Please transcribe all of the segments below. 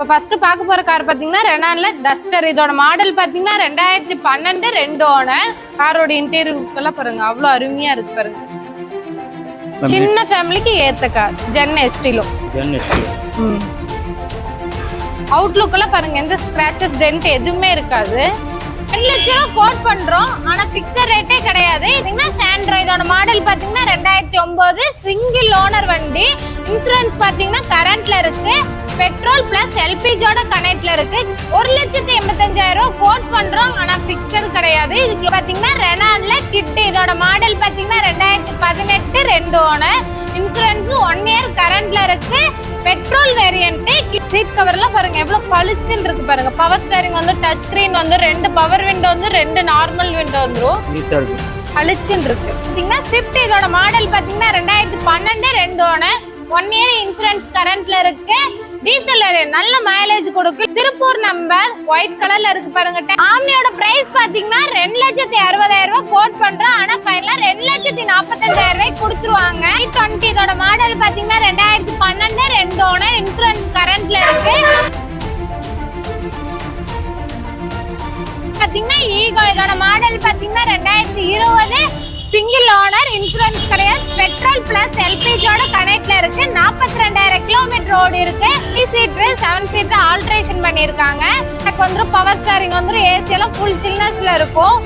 இப்போ ஃபர்ஸ்ட் பார்க்க போற கார் பார்த்தீங்கன்னா ரெனான்ல டஸ்டர் இதோட மாடல் பார்த்தீங்கன்னா ரெண்டாயிரத்தி பன்னெண்டு ரெண்டு ஓனர் காரோட இன்டீரியர் எல்லாம் பாருங்க. அவ்வளோ அருமையா இருக்கு பாருங்க. சின்ன ஃபேமிலிக்கு ஏத்த கார் ஜென் எஸ்டிலோ அவுட்லுக் எல்லாம் பாருங்க. எந்த ஸ்கிராச்சஸ் டென்ட் எதுவுமே இருக்காது. ரெண்டு லட்சம் ரூபா கோட் பண்றோம். ஆனா பிக்சர் ரேட்டே கிடையாது. இதுங்கன்னா இதோட மாடல் பாத்தீங்கன்னா ரெண்டாயிரத்தி ஒன்பது சிங்கிள் ஓனர் வண்டி. இன்சூரன்ஸ் பாத்தீங்கன்னா கரண்ட்ல இருக்கு. பெட்ரோல் பிளஸ் எல்பிஜியோட கனெக்ட்ல இருக்கு. ஒரு லட்சத்தி எண்பத்தஞ்சாயிரம் ரூபா கோட் பண்றோம். ஆனா பிக்சர் கிடையாது. இதுக்கு பாத்தீங்கன்னா ரெனான்ல கிட் இதோட மாடல் பாத்தீங்கன்னா ரெண்டாயிரத்தி பதினெட்டு ரெண்டு ஓனர் இன்சூரன்ஸ் ஒன் இயர் கரண்ட்ல இருக்கு. பெட்ரோல் வேரியன்ட் சீட் கவர்லாம் பாருங்க எவ்வளவு பளிச்சுன்னு இருக்கு பாருங்க. பவர் ஸ்டேரிங் வந்து டச் ஸ்கிரீன் வந்து ரெண்டு பவர் விண்டோ வந்து ரெண்டு நார்மல் விண்டோ வந்துரும். பளிச்சுன்னு இருக்கு பாத்தீங்கன்னா ஸ்விஃப்ட் இதோட மாடல் பாத்தீங்கன்னா ரெண்டாயிரத்தி பன்னெண்டு ரெண்டு ஒன்று ஒன் இயர் இன்சூரன்ஸ் கரண்ட்ல இருக்கு டீசல் நல்ல மைலேஜ் கொடுக்கும் திருப்பூர் நம்பர் ஒயிட் கலர்ல இருக்கு பாருங்க. ஆம்னியோட பிரைஸ் பாத்தீங்கன்னா ரெண்டு லட்சத்தி அறுபதாயிரம் ரூபாய் கோட் பண்றோம். ஆனா ஃபைனலா ரெண்டு லட்சத்தி நாற்பத்தஞ்சாயிரம் ரூபாய் கொடுத்துருவாங்க. டுவெண்ட்டி இதோட மாடல் பாத்தீங்கன்னா இதோட மாடல் பாத்தீங்கன்னா ரெண்டாயிரத்தி இருபது சிங்கிள் ஓனர் இன்சூரன்ஸ் கிடையாது. பெட்ரோல் பிளஸ் எல்பிஜியோட கனெக்ட்ல இருக்கு. நாற்பத்தி ரெண்டாயிரம் கிலோமீட்டர் ஓடி இருக்கு. Three seat seven seat alteration பண்ணியிருக்காங்க. எனக்கு வந்துடும் பவர் ஸ்டாரிங் வந்துடும் ஏசி எல்லாம் ஃபுல் சில்னஸ்ல இருக்கும்.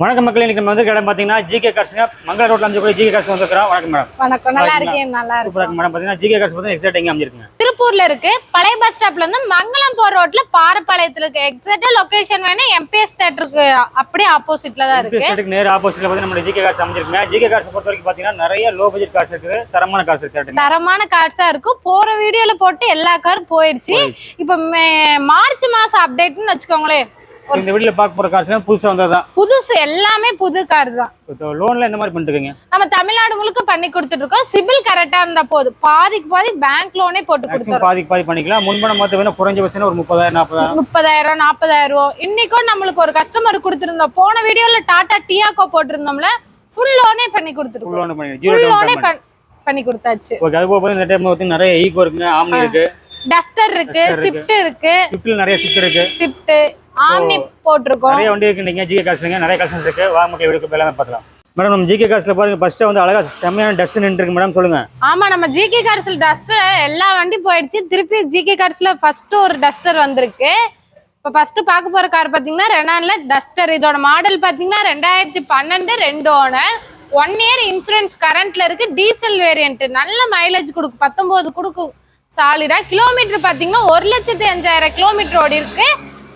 வணக்கம் மக்களே இன்னைக்கு நம்ம வந்து இடம் பார்த்தீங்கன்னா ஜிகே கார்ஸுங்க மங்கள ரோட்ல அமைஞ்சக்கூடிய ஜிகே கார்ஸ் வந்துருக்கிறோம் வணக்கம் மேடம் வணக்கம். நல்லா இருக்கேன். நல்லா இருக்கு மேடம் பார்த்தீங்கன்னா ஜிகே கார்ஸ் பார்த்தீங்கன்னா எக்ஸாக்ட் எங்கே அமைஞ்சிருக்குங்க? திருப்பூர்ல இருக்கு. பழைய பஸ் ஸ்டாப்ல இருந்து மங்களம் போற ரோட்ல பாரப்பாளையத்துல இருக்கு. எக்ஸாக்டா லொகேஷன் வேணா எம்பிஎஸ் தேட்டருக்கு அப்படியே ஆப்போசிட்ல தான் இருக்கு. ஸ்டேட்டுக்கு நேர் ஆப்போசிட்ல பார்த்தீங்கன்னா நம்ம ஜிகே கார்ஸ் அமைஞ்சிருக்குங்க. ஜிகே கார்ஸ் பொறுத்த வரைக்கும் பார்த்தீங்கன்னா நிறைய லோ பட்ஜெட் கார்ஸ் இருக்குது. தரமான கார்ஸ் இருக்கு தரமான கார்ஸா இருக்கும். போற வீடியோல போட்டு எல்லா காரும் போயிடுச்சு. இப்ப மார்ச் மாசம் அப்டேட்னு வச்சுக்கோங்களேன். இந்த வீடியோல பார்க்க போற கார்ஸ் புதுசாக வந்தது தான் புதுசு எல்லாமே புது கார் தான். லோன்ல எந்த மாதிரி பண்ணிட்டு நம்ம தமிழ்நாடு முழுக்க பண்ணி கொடுத்துட்டு இருக்கோம். சிபில் கரெக்டா இருந்தா போதும். பாதிக்கு பாதி பேங்க் லோனே போட்டு கொடுத்துறோம். பாதிக்கு பாதி பண்ணிக்கலாம். முன்பணம் பார்த்து வேணா குறைஞ்சபட்சம் ஒரு முப்பதாயிரம் நாற்பதாயிரம் முப்பதாயிரம் நாற்பதாயிரம் ரூபா இன்னைக்கும் நம்மளுக்கு ஒரு கஸ்டமர் கொடுத்துருந்தோம் போன வீடியோல டாடா டியாக்கோ போட்டிருந்தோம்ல ஃபுல் லோனே பண்ணி ஃபுல் கொடுத்துருக்கோம் லோன் பண்ணி ஃபுல் லோனே பண்ணி கொடுத்தாச்சு. ஓகே அது போக இந்த டைம் வந்து நிறைய ஈகோ இருக்குங்க ஆம்னி இருக்கு. டஸ்டர் இருக்கு Duster இருக்கு. ஸ்விஃப்ட்ல நிறைய ஸ்விஃப்ட் இருக்கு. ஸ்விஃப்ட் ஆம்னி போட்டிருக்கோம். நிறைய வண்டி இருக்கு. நீங்க ஜிகே கார்ஸ்லங்க நிறைய கலெக்ஷன்ஸ் இருக்கு. வாங்க மக்கள் இருக்கு எல்லாமே பார்க்கலாம் மேடம் நம்ம ஜிகே கார்ஸ்ல பாருங்க. ஃபர்ஸ்ட் வந்து அழகா செம்மையான டஸ்ட் நின்று மேடம் சொல்லுங்க. ஆமா நம்ம ஜிகே கார்ஸ்ல டஸ்டர் எல்லா வண்டி போயிடுச்சு. திருப்பி ஜிகே கார்ஸ்ல ஃபர்ஸ்ட் ஒரு டஸ்டர் வந்திருக்கு. இப்போ ஃபர்ஸ்ட் பார்க்க போற கார் பாத்தீங்கன்னா ரெனான்ல டஸ்டர் இதோட மாடல் பாத்தீங்கன்னா ரெண்டாயிரத்தி பன்னெண்டு ரெண்டு ஓனர் ஒன் இயர் இன்சூரன்ஸ் கரண்ட்ல இருக்கு. டீசல் வேரியன்ட் நல்ல மைலேஜ் கொடுக்கும் பத்தொன்பது கொடுக்கும் சாலிடா கிலோமீட்டர் பாத்தீங்கன்னா ஒரு லட்சத்தி அஞ்சாயிரம் கிலோமீட்டர் ஓடி இருக்கு.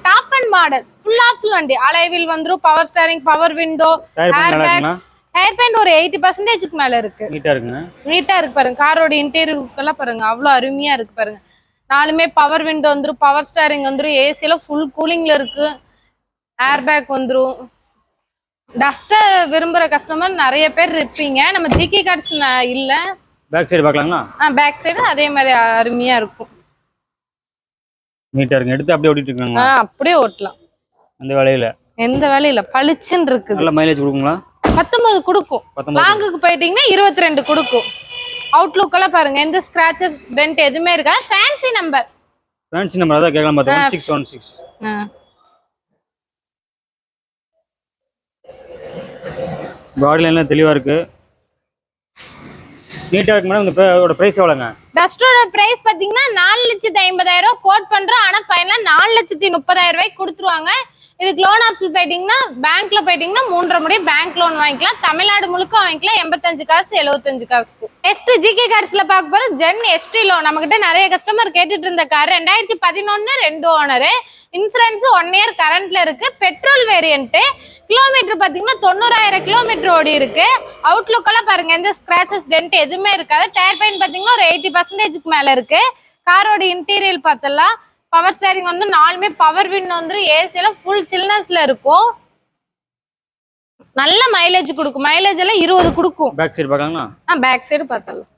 Top end model full off வண்டி. அலைவில் வந்துரும் பவர் ஸ்டேரிங் பவர் விண்டோ நல்லா இருக்குங்களா? ஹேர் பேண்ட் ஒரு எயிட்டி பர்சன்டேஜுக்கு மேல இருக்கு. நீட்டா இருக்குங்க. நீட்டா இருக்கு பாருங்க. காரோட இன்டீரியர் எல்லாம் பாருங்க. அவ்வளோ அருமையா இருக்கு பாருங்க. நாலுமே பவர் விண்டோ வந்துரும் பவர் ஸ்டேரிங் வந்துரும் ஏசி எல்லாம் ஃபுல் கூலிங்ல இருக்கு. ஏர் பேக் வந்துரும். டஸ்ட்டை விரும்புற கஸ்டமர் நிறைய பேர் இருப்பீங்க. நம்ம ஜிகே கார்ட்ஸ் இல்ல. பேக் சைடு பார்க்கலாங்களா? பேக் சைடு அதே மாதிரி அருமையா இருக்கும். நீட்டா இருக்கு. எடுத்து அப்படியே ஓட்டிட்டு இருக்காங்க அப்படியே ஓட்டலாம். அந்த வேலையில? எந்த வேலையும் இல்ல பளிச்சுன்னு இருக்குது. நல்ல மைலேஜ் கொடுக்குங்களா? பத்தொன்பது கொடுக்கும். லாங்குக்கு போயிட்டீங்கன்னா இருபத்தி ரெண்டு கொடுக்கும். அவுட்லுக் எல்லாம் பாருங்க. எந்த ஸ்கிராச்சஸ் டென்ட் எதுவுமே இருக்கா ஃபேன்சி நம்பர் ஃபேன்சி நம்பர் அதான் கேட்கலாம் பார்த்தோம். சிக்ஸ் ஒன் சிக்ஸ் பாடியில் எல்லாம் தெளிவா இருக்கு நீட்டா இருக்கு மேடம் இந்த அதோட பிரைஸ் எவ்வளோங்க டஸ்டோட பிரைஸ் பாத்தீங்கன்னா நாலு லட்சத்து ஐம்பதாயிரம் ரூபாய் கோட் பண்றோம். ஆனால் ஃபைனலா நாலு லட்சத்தி முப்பதாயிரம் ரூபாய்க்கு கொடுத்துருவாங்க. இதுக்கு லோன் ஆப்ஷன் போயிட்டீங்கன்னா பேங்க்ல போயிட்டீங்கன்னா மூன்றரை முறை பேங்க் லோன் வாங்கிக்கலாம். தமிழ்நாடு முழுக்க வாங்கிக்கலாம். எண்பத்தஞ்சு காசு எழுபத்தஞ்சு காசுக்கு. நெக்ஸ்ட் ஜிகே கார்ஸ்ல பார்க்க போற ஜென் எஸ்டி லோன் நம்ம கிட்ட நிறைய கஸ்டமர் கேட்டுட்டு இருந்த கார் ரெண்டாயிரத்தி பதினொன்னு ரெண்டு ஓனரு இன்சூரன்ஸ் ஒன் இயர் கரண்ட்ல இருக்கு. பெட்ரோல் வேரியன்ட் கிலோமீட்டர் பாத்தீங்கன்னா தொண்ணூறாயிரம் கிலோமீட்டர் ஓடி இருக்கு. அவுட்லுக் எல்லாம் பாருங்க. எந்த ஸ்கிராச்சஸ் டென்ட் எதுவுமே இருக்காது. டயர் பைன் பாத்தீங்கன்னா ஒரு எயிட்டி பர்சன்டேஜ்க்கு மேல இருக்கு. காரோட இன்டீரியர் பார்த்தலாம் பவர் ஸ்டேரிங் வந்து நாலுமே பவர் வின் வந்து ஏசியில ஃபுல் சில்னஸ்ல இருக்கும். நல்ல மைலேஜ் கொடுக்கும். மைலேஜ் எல்லாம் இருபது கொடுக்கும். பேக் சைடு பார்க்கலாங்களா? ஆ பேக் சைடு பார்த்தலாம்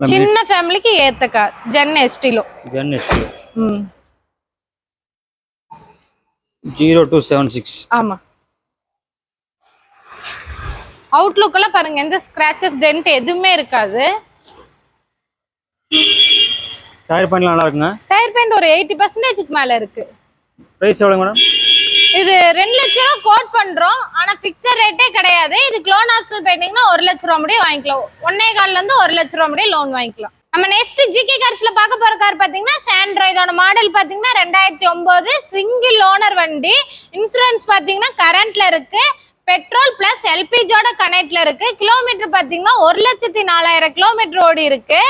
சின்ன ஃபேமிலிக்கு ஏத்த கார் ஜென் எஸ்டிலோ ஜென் எஸ்டி ம். ஜீரோ டூ செவன் சிக்ஸ் ஆமா. அவுட்லுக் எல்லாம் பாருங்க எந்த ஸ்கிராச்சஸ் டென்ட் எதுவுமே இருக்காது. டயர் பாயிண்ட்லாம் நல்லா இருக்குங்க. டயர் பெயிண்ட் ஒரு எயிட்டி பர்சன்டேஜ்க்கு மேல இருக்கு. ப்ரைஸ் எவ்வளோ மேடம் இது ரெண்டு லட்ச ரூபா கோட் பண்றோம். ஆனா பிக்சர் ரேட்டே கிடையாது. இதுக்கு லோன் ஆப்ஷன் போயிட்டீங்கன்னா ஒரு லட்ச ரூபா முடியும் வாங்கிக்கலாம். ஒன்னே கால்ல இருந்து ஒரு லட்ச ரூபா முடியும் லோன் வாங்கிக்கலாம். நம்ம நெக்ஸ்ட் ஜிகே கார்ஸ்ல பார்க்க போற கார் பாத்தீங்கன்னா சாண்ட்ரோ இதோட மாடல் பாத்தீங்கன்னா ரெண்டாயிரத்தி ஒன்பது சிங்கிள் ஓனர் வண்டி. இன்சூரன்ஸ் பாத்தீங்கன்னா கரண்ட்ல இருக்கு. பெட்ரோல் பிளஸ் எல்பிஜியோட கனெக்ட்ல இருக்கு. கிலோமீட்டர் பாத்தீங்கன்னா ஒரு லட்சத்தி நாலாயிரம் கிலோமீட்டர் ஓடி இருக்கு.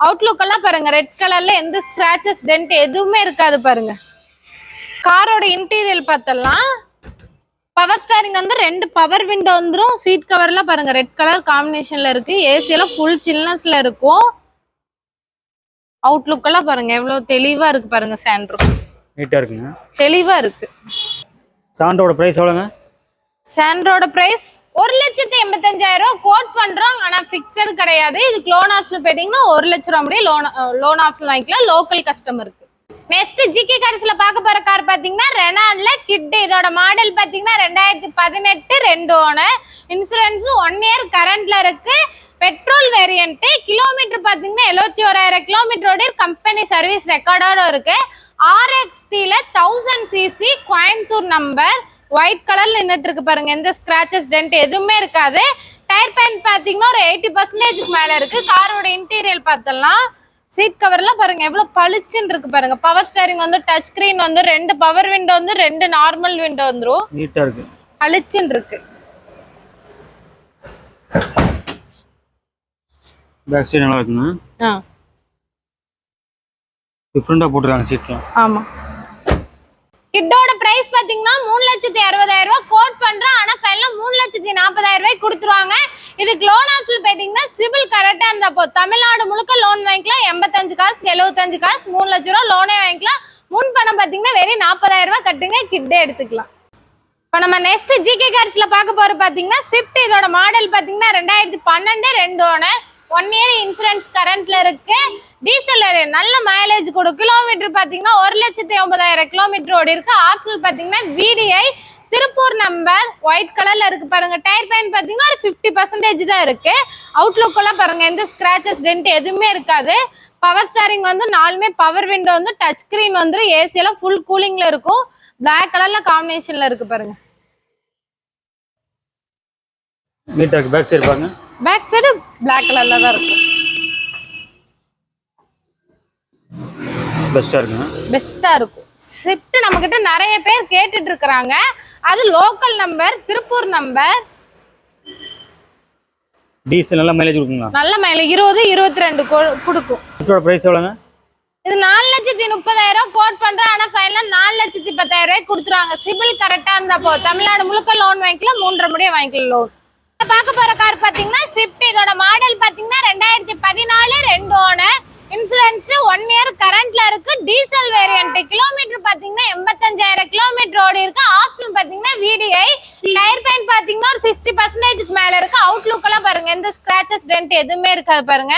அவுட்லுக் எல்லாம் பாருங்க. ரெட் கலர்ல எந்த ஸ்கிராச்சஸ் டென்ட் எதுவுமே இருக்காது பாருங்க. காரோட இன்டீரியர் பார்த்தலாம் பவர் ஸ்டாரிங் வந்து ரெண்டு பவர் விண்டோ வந்துரும். சீட் கவர்லாம் பாருங்க. ரெட் கலர் காம்பினேஷன்ல இருக்கு. ஏசி எல்லாம் ஃபுல் சில்னஸ்ல இருக்கும். அவுட்லுக் எல்லாம் பாருங்க. எவ்வளவு தெளிவா இருக்கு பாருங்க சாண்ட்ரோ நீட்டாக இருக்குங்க. தெளிவா இருக்கு. சாண்டோட ப்ரைஸ் எவ்வளோங்க? சாண்ட்ரோட பிரைஸ் ஒரு லட்சத்தி எண்பத்தஞ்சாயிரம் ரூபா கோட் பண்றோம். ஆனா பிக்சர் கிடையாது. இதுக்கு லோன் ஆப்ஷன் போயிட்டீங்கன்னா ஒரு லட்ச ரூபா முடியும் லோன் லோன் ஆப்ஷன் வாங்கிக்கலாம். லோக்கல் கஸ்டமருக்கு நெக்ஸ்ட் ஜிகே கார்ஸ்ல பார்க்க போற கார் பாத்தீங்கன்னா ரெனால்ட்ல கிட் இதோட மாடல் பாத்தீங்கன்னா ரெண்டாயிரத்தி பதினெட்டு ரெண்டு ஓனர் இன்சூரன்ஸ் ஒன் இயர் கரண்ட்ல இருக்கு. பெட்ரோல் வேரியன்ட் கிலோமீட்டர் பாத்தீங்கன்னா எழுபத்தி ஓராயிரம் கிலோமீட்டரோட கம்பெனி சர்வீஸ் ரெக்கார்டோட இருக்கு. ஆர்எக்ஸ்டில thousand CC Coimbatore number white கலர்ல நின்றுட்டு இருக்கு பாருங்க. எந்த ஸ்கிராச்சஸ் டென்ட் எதுவுமே இருக்காது. டயர் பேண்ட் பாத்தீங்கன்னா ஒரு எயிட்டி பர்சன்டேஜ்க்கு மேல இருக்கு. காரோட இன்டீரியர் பார்த்தலாம் சீட் கவர்லாம் பாருங்க எவ்வளவு பளிச்சுன்னு இருக்கு பாருங்க. பவர் ஸ்டேரிங் வந்து டச் ஸ்கிரீன் வந்து ரெண்டு பவர் விண்டோ வந்து ரெண்டு நார்மல் விண்டோ வந்துரும். நீட்டாக இருக்கு. பளிச்சுன்னு இருக்கு. பேக் சைடு நல்லா இருக்குங்க ஆ. டிஃப்ரெண்ட்டாக போட்டிருக்காங்க சீட்லாம் ஆமா. கிட்டோட பிரைஸ் பாத்தீங்கன்னா மூணு லட்சத்தி அறுபதாயிரம் ரூபாய். கோட் பண்றோம் ஆனா ஃபைனலா மூணு லட்சத்தி நாற்பதாயிரம் ரூபாய் கொடுத்துருவாங்க. இதுக்கு லோன் ஆப்ஷன் பாத்தீங்கன்னா சிபில் கரெக்டா இருந்தப்போ தமிழ்நாடு முழுக்க லோன் வாங்கிக்கலாம். எண்பத்தஞ்சு காசு எழுபத்தஞ்சு காசு மூணு லட்ச ரூபா லோனே வாங்கிக்கலாம். முன் பணம் பாத்தீங்கன்னா வெறும் நாற்பதாயிரம் ரூபாய் கட்டுங்க கிட்டே எடுத்துக்கலாம். இப்போ நம்ம நெக்ஸ்ட் ஜிகே கார்ஸ்ல பார்க்க போற பாத்தீங்கன்னா ஸ்விஃப்ட் இதோட மாடல் பாத்தீங்கன்னா ரெண்டாயிரத்தி பன்னெண்டு ரெண்டு ஒன்று ஒன் இயர் இன்சூரன்ஸ் கரண்ட்ல இருக்கு. டீசல் நல்ல மைலேஜ் கொடுக்கும் கிலோமீட்டர் பாத்தீங்கன்னா ஒரு லட்சத்தி ஒன்பதாயிரம் கிலோமீட்டர் ஓடி இருக்கு. ஆப்ஷன் பாத்தீங்கன்னா விடிஐ திருப்பூர் நம்பர் ஒயிட் கலர்ல இருக்கு பாருங்க. டயர் பேன் பாத்தீங்கன்னா ஒரு ஃபிஃப்டி பர்சன்டேஜ் தான் இருக்கு. அவுட்லுக் எல்லாம் பாருங்க. எந்த ஸ்கிராச்சஸ் டென்ட் எதுவுமே இருக்காது. பவர் ஸ்டாரிங் வந்து நாலுமே பவர் விண்டோ வந்து டச் ஸ்கிரீன் வந்துடும் ஏசி எல்லாம் ஃபுல் கூலிங்ல இருக்கும். பிளாக் கலர்ல காம்பினேஷன்ல இருக்கு பாருங்க. நீட்டாக இருக்கு. பேக் சைடு பாருங்க. பேக் சைடு Black கலர்ல தான் இருக்கும் பெஸ்ட்டாக இருக்குங்க. பெஸ்டா இருக்கும் ஸ்விஃப்ட் நம்ம கிட்ட நிறைய பேர் கேட்டுட்டு இருக்கிறாங்க. அது local number Tiruppur number diesel நல்லா மைலேஜ் கொடுக்குங்களா? நல்ல மேல இருபது இருபத்தி ரெண்டு கொடுக்கும். இதோட ப்ரைஸ் எவ்வளோங்க? இது நாலு லட்சத்தி முப்பதாயிரம் கோட் பண்றேன். ஆனா ஃபைனலா நாலு லட்சத்தி பத்தாயிரம் ரூபாய் கொடுத்துருவாங்க. சிபில் கரெக்டா இருந்தப்போ தமிழ்நாடு முழுக்க லோன் வாங்கிக்கலாம். மூன்றரை முடியும் வாங்கிக்கலாம் லோன் பார்க்க போற கார் பாத்தீங்கன்னா ஸ்விஃப்ட் இதோட மாடல் பாத்தீங்கன்னா ரெண்டாயிரத்தி பதினாலு ரெண்டு ஓனர் இன்சூரன்ஸ் ஒன் இயர் கரண்ட்ல இருக்கு. டீசல் வேரியன்ட் கிலோமீட்டர் பாத்தீங்கன்னா எண்பத்தஞ்சாயிரம் கிலோமீட்டர் ஓடி இருக்கு. ஆப்ஷன் பாத்தீங்கன்னா விடிஐ டயர் பெயிண்ட் பாத்தீங்கன்னா ஒரு சிக்ஸ்டி பர்சன்டேஜ்க்கு மேல இருக்கு. அவுட்லுக் எல்லாம் பாருங்க. எந்த ஸ்கிராச்சஸ் டென்ட் எதுவுமே இருக்காது பாருங்க.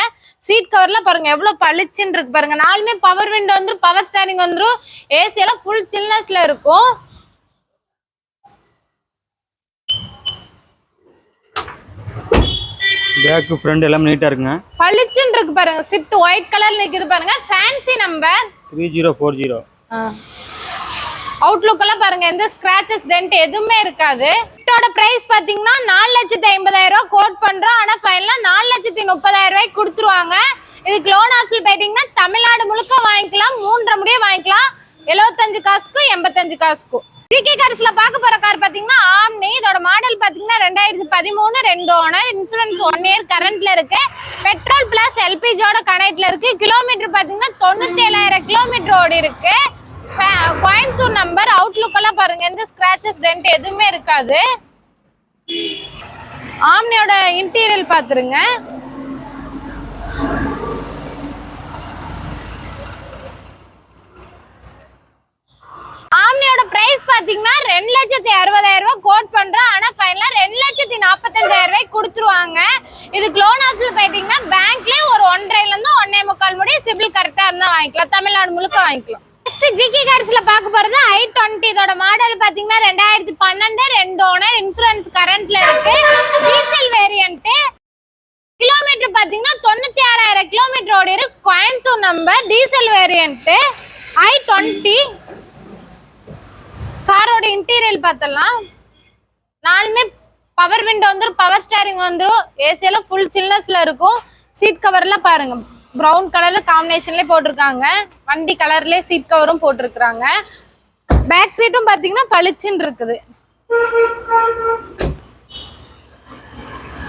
சீட் கவர்ல பாருங்க. எவ்வளவு பளிச்சுன்னு இருக்கு பாருங்க. நாலுமே பவர் விண்டோ வந்துரும் பவர் ஸ்டாரிங் வந்துரும். ஏசி எல்லாம் ஃபுல் சில்னஸ்ல இருக்கும். பேக்கு ஃப்ரண்ட் எல்லாமே நீட்டாக இருக்குங்க. பளிச்சுன்னு இருக்கு பாருங்க. ஸ்விஃப்ட் ஒயிட் கலர் நிக்குது பாருங்க. Fancy number three zero four zero outlook எல்லாம் பாருங்க. எந்த ஸ்கிராச்சஸ் டென்ட் எதுவுமே இருக்காது. இதோட பிரைஸ் பாத்தீங்கன்னா நாலு லட்சத்தி ஐம்பதாயிரம் ரூபாய் கோட் பண்றோம். ஆனா ஃபைனலா நாலு லட்சத்தி முப்பதாயிரம் ரூபாய்க்கு கொடுத்துருவாங்க. இதுக்கு லோன் ஆப்ஷன் போயிட்டீங்கன்னா தமிழ்நாடு முழுக்க வாங்கிக்கலாம். மூன்றரை முடிய வாங்கிக்கலாம். எழுபத்தஞ்சு காசுக்கும் எண்பத்தஞ்சு காசுக்கும். டிகே கார்ஸ்ல பார்க்க போற கார் பாத்தீங்கன்னா ஆம்னி. இதோட மாடல் பாத்தீங்கன்னா ரெண்டாயிரத்தி பதிமூணு ரெண்டு ஓனர். இன்சூரன்ஸ் ஒன் இயர் கரண்ட்ல இருக்கு. பெட்ரோல் பிளஸ் எல்பிஜியோட கனெக்ட்ல இருக்கு. கிலோமீட்டர் பாத்தீங்கன்னா தொண்ணூத்தி ஏழாயிரம் கிலோமீட்டர் ஓடி இருக்கு. கோயம்புத்தூர் நம்பர் அவுட்லுக் எல்லாம் பாருங்க. எந்த ஸ்கிராச்சஸ் டென்ட் எதுவுமே இருக்காது. ஆம்னியோட இன்டீரியல் பாத்துருங்க. ஆம்னியோட பிரைஸ் பாத்தீங்கன்னா ரெண்டு லட்சத்தி அறுபதாயிரம் ரூபாய் கோட் பண்றோம். ஆனா ஃபைனலா ரெண்டு லட்சத்தி நாற்பத்தஞ்சாயிரம் ரூபாய் கொடுத்துருவாங்க. இதுக்கு லோன் ஆப்ஷன் பாத்தீங்கன்னா பேங்க்லயே ஒரு ஒன்றரைல இருந்து ஒன்னே முக்கால் முடிய சிபில் கரெக்டா இருந்தா வாங்கிக்கலாம். தமிழ்நாடு முழுக்க வாங்கிக்கலாம். நெக்ஸ்ட் ஜிகி கார்ஸ்ல பார்க்க போறது ஐ டுவெண்ட்டி இதோட மாடல் பாத்தீங்கன்னா ரெண்டாயிரத்தி பன்னெண்டு ரெண்டு ஓனர் இன்சூரன்ஸ் கரண்ட்ல இருக்கு. டீசல் வேரியன்ட் கிலோமீட்டர் பாத்தீங்கன்னா தொண்ணூத்தி ஆறாயிரம் கிலோமீட்டர் ஓடி இருக்கு Coimbatore number diesel variant I twenty காரோட இன்டீரியல் பார்த்தலாம் நாலுமே பவர் விண்டோ வந்துடும் பவர் ஸ்டேரிங் வந்துடும் ஏசி எல்லாம் ஃபுல் சில்னஸ்ல இருக்கும். சீட் கவர்லாம் பாருங்க ப்ரௌன் கலர்ல காம்பினேஷன்லேயே போட்டிருக்காங்க. வண்டி கலர்லயே சீட் கவரும் போட்டிருக்கிறாங்க. பேக் சீட்டும் பாத்தீங்கன்னா பளிச்சுன்னு இருக்குது.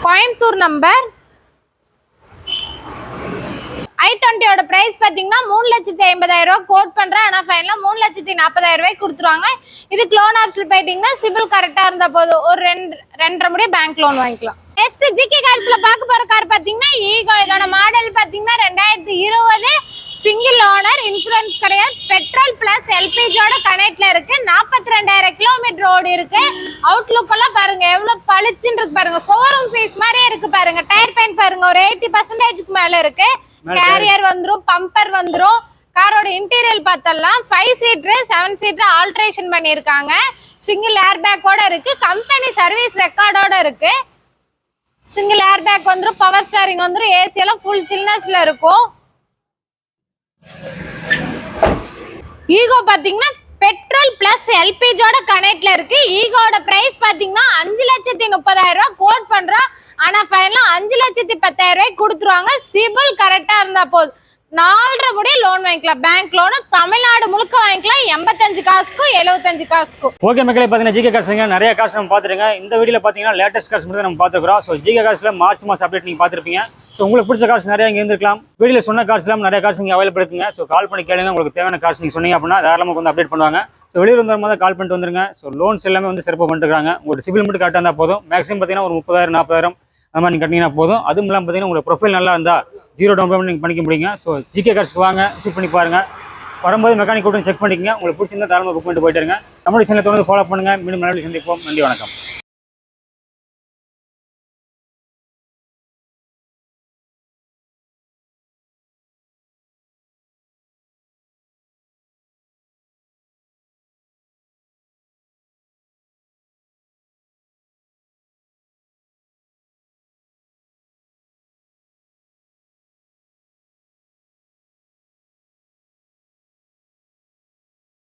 கோயம்புத்தூர் நம்பர் ஐ டுவெண்ட்டியோட பிரைஸ் பார்த்தீங்கன்னா மூணு லட்சத்தி ஐம்பதாயிரம் ரூபா கோட் பண்ணுறேன் ஆனால் ஃபைனலாக மூணு லட்சத்தி நாற்பதாயிரம் ரூபாய் கொடுத்துருவாங்க. இதுக்கு லோன் ஆப்ஷன் போயிட்டீங்கன்னா சிபில் கரெக்டாக இருந்தால் போதும். ஒரு ரெண்டு ரெண்டரை முடிய பேங்க் லோன் வாங்கிக்கலாம். நெக்ஸ்ட் ஜிகே கார்ஸ்ல பார்க்க போற கார் பார்த்தீங்கன்னா ஈகோ இதோட மாடல் பார்த்தீங்கன்னா ரெண்டாயிரத்தி இருபது சிங்கிள் ஓனர் இன்சூரன்ஸ் கிடையாது. பெட்ரோல் பிளஸ் எல்பிஜியோட கனெக்ட்ல இருக்கு. நாற்பத்தி ரெண்டாயிரம் கிலோமீட்டர் ஓடி இருக்கு. அவுட்லுக் எல்லாம் பாருங்க எவ்வளவு பளிச்சுன்னு இருக்கு பாருங்க. ஷோரூம் ஃபீஸ் மாதிரியே இருக்கு பாருங்க. டயர் பெயிண்ட் பாருங்க ஒரு எயிட்டி பர்சன்டேஜ்க்கு மேல இருக்கு. கேரியர் வந்துரும் பம்பர் வந்துரும். காரோட இன்டீரியல் பார்த்தலாம். Five seater seven seater alteration பண்ணியிருக்காங்க. சிங்கிள் ஏர் பேக்கோட இருக்கு. கம்பெனி சர்வீஸ் ரெக்கார்டோட இருக்கு. சிங்கிள் ஏர் பேக் வந்துரும் பவர் ஸ்டாரிங் வந்துரும். ஏசி எல்லாம் ஃபுல் சில்னஸ்ல இருக்கும். ஈகோ பாத்தீங்கன்னா பெட்ரோல் பிளஸ் எல்பிஜியோட கனெக்ட்ல இருக்கு. ஈகோட பிரைஸ் பாத்தீங்கன்னா அஞ்சு லட்சத்தி முப்பதாயிரம் ரூபாய் கோட் பண்றோம். ஆனா ஃபைனலா அஞ்சு லட்சத்தி பத்தாயிரம் ரூபாய் கொடுத்துருவாங்க. சிபில் கரெக்டா இருந்தா போதும். நாலரை முடிய லோன் வாங்கிக்கலாம். பேங்க் லோனு தமிழ்நாடு முழுக்க வாங்கிக்கலாம். எண்பத்தஞ்சு காசுக்கும் எழுபத்தஞ்சு காசுக்கும். ஓகே மக்களே பார்த்தீங்கன்னா ஜிகே காசுங்க. நிறைய காசு நம்ம பார்த்துருங்க. இந்த வீடியோவில் பார்த்தீங்கன்னா லேட்டஸ்ட் காசு மட்டும் நம்ம பார்த்துக்கிறோம் ஸோ ஜிகே காசில் மார்ச் மாதம் அப்டேட் நீங்கள் பார்த்துருப்பீங்க. ஸோ உங்களுக்கு பிடிச்ச காசு நிறைய இங்கே இருந்திருக்கலாம். வீடியோ சொன்ன காசு எல்லாம் நிறைய காசு இங்கே அவைலபிள் இருக்குங்க. ஸோ கால் பண்ணி கேளுங்க. உங்களுக்கு தேவையான காசு நீங்கள் சொன்னீங்க அப்படின்னா தாராளமாக வந்து அப்டேட் பண்ணுவாங்க. ஸோ வெளியூர் வந்த மாதிரி கால் பண்ணிட்டு வந்துருங்க. ஸோ லோன்ஸ் எல்லாமே வந்து சிறப்பாக பண்ணிட்டுருக்காங்க உங்களுக்கு சிபில் மட்டும் கரெக்டாக இருந்தால் போதும். மேக்ஸிமம் பார்த்தீங்கன்னா ஒரு முப்பதாயிரம் நாற்பதாயிரம் அந்த மாதிரி நீங்கள் கட்டிங்கன்னா போதும். அதுவும் இல்லாமல் பார்த்தீங்கன்னா உங்களுக்கு ப்ரொஃபைல் நல்லா இருந்தால் ஜீரோ டவுன் பேமெண்ட் நீங்கள் பண்ணிக்க முடியுங்க. ஸோ ஜிகே கார்ஸ்க்கு வாங்க. விசிட் பண்ணி பாருங்கள் வரும்போது மெக்கானிக் கூட்டம் செக் பண்ணிக்கங்க. உங்களுக்கு பிடிச்சிருந்தா தாராளமாக புக் பண்ணிட்டு போயிட்டு இருங்க. நம்மளுடைய சேனலை தொடர்ந்து ஃபாலோ பண்ணுங்கள் மீண்டும் நல்ல சந்திப்போம். நன்றி வணக்கம்.